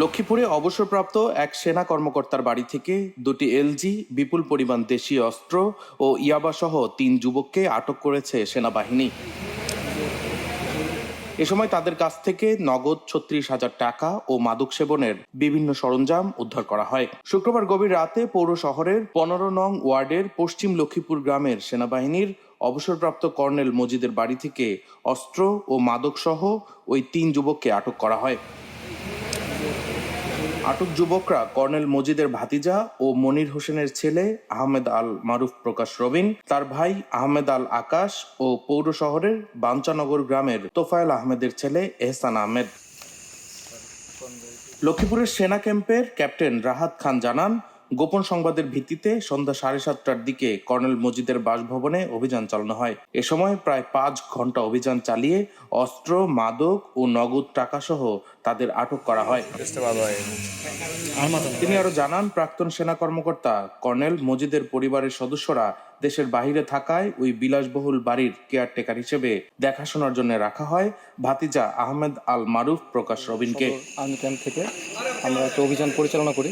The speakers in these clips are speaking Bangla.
লক্ষ্মীপুরে অবসরপ্রাপ্ত এক সেনা কর্মকর্তার বাড়ি থেকে দুটি এলজি, বিপুল পরিমাণ দেশীয় অস্ত্র ও ইয়াবাসহ তিন যুবককে আটক করেছে সেনাবাহিনী। এ সময় তাদের কাছ থেকে নগদ ছত্রিশ হাজার টাকা ও মাদক সেবনের বিভিন্ন সরঞ্জাম উদ্ধার করা হয়। শুক্রবার গভীর রাতে পৌর শহরের পনেরো নং ওয়ার্ডের পশ্চিম লক্ষ্মীপুর গ্রামের সেনাবাহিনীর অবসরপ্রাপ্ত কর্নেল মজিদের বাড়ি থেকে অস্ত্র ও মাদক সহ ওই তিন যুবককে আটক করা হয়। আটক যুবকরা কর্নেল মজিদের ভাতিজা ও মনির হোসেনের ছেলে আহমেদ আল মারুফ প্রকাশ রবিন, তার ভাই আহমেদ আল আকাশ ও পৌর শহরের বাঞ্চানগর গ্রামের তোফায়েল আহমেদের ছেলে এহসান আহমেদ। লক্ষ্মীপুরের সেনা ক্যাম্পের ক্যাপ্টেন রাহাত খান জানান গোপন সংবাদের ভিত্তিতে সন্ধ্যা সাড়ে সাতটার দিকে কর্নেল মজিদের বাসভবনে অভিযান চালানো হয়। এ সময় প্রায় পাঁচ ঘণ্টা অভিযান চালিয়ে অস্ত্র, মাদক ও নগদ টাকা সহ তাদের আটক করা হয়। তিনি আরও জানান, প্রাক্তন সেনা কর্মকর্তা কর্নেল মজিদের পরিবারের সদস্যরা দেশের বাইরে থাকায় ওই বিলাসবহুল বাড়ির কেয়ারটেকার হিসেবে দেখাশোনার জন্য রাখা হয়। ভাতিজা আহমেদ আল মারুফ প্রকাশ রবিনকে। আর্মি ক্যাম্প থেকে আমরা একটা অভিযান পরিচালনা করি।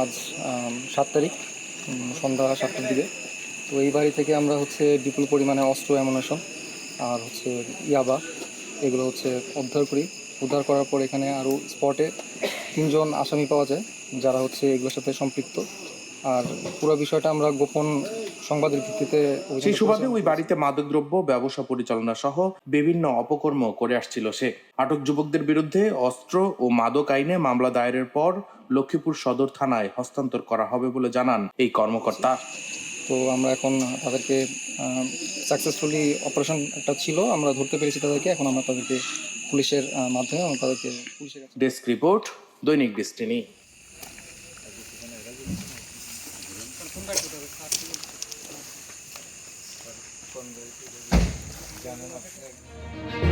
আজ সাত তারিখ সন্ধ্যা সাতটার দিকে। তো এই বাড়ি থেকে আমরা হচ্ছে বিপুল পরিমাণে অস্ত্র অ্যামোনেশন আর হচ্ছে ইয়াবা, এগুলো হচ্ছে উদ্ধার করি। উদ্ধার করার পর এখানে আরও স্পটে তিনজন আসামি পাওয়া যায়, যারা হচ্ছে এগুলোর সাথে সম্পৃক্ত। আর পুরো বিষয়টা আমরা গোপন সংবাদের ভিত্তিতে সেই সুবাদে ওই বাড়িতে মাদক দ্রব্য ব্যবসা পরিচালনা সহ বিভিন্ন অপকর্ম করে আসছিল সে। আটক যুবকদের বিরুদ্ধে অস্ত্র ও মাদক আইনে মামলা দায়েরের পর লক্ষ্মীপুর সদর থানায় হস্তান্তর করা হবে বলে জানান এই কর্মকর্তা। তো আমরা এখন তাদেরকে সাকসেসফুলি অপারেশন একটা ছিল আমরা ধরতে পেরেছি তাদেরকে এখন আমরা তাদেরকে পুলিশের মাধ্যমে আমরা তাদেরকে পুলিশের ডেস্ক রিপোর্ট দৈনিক ডেস্টিনি জানেন আপনি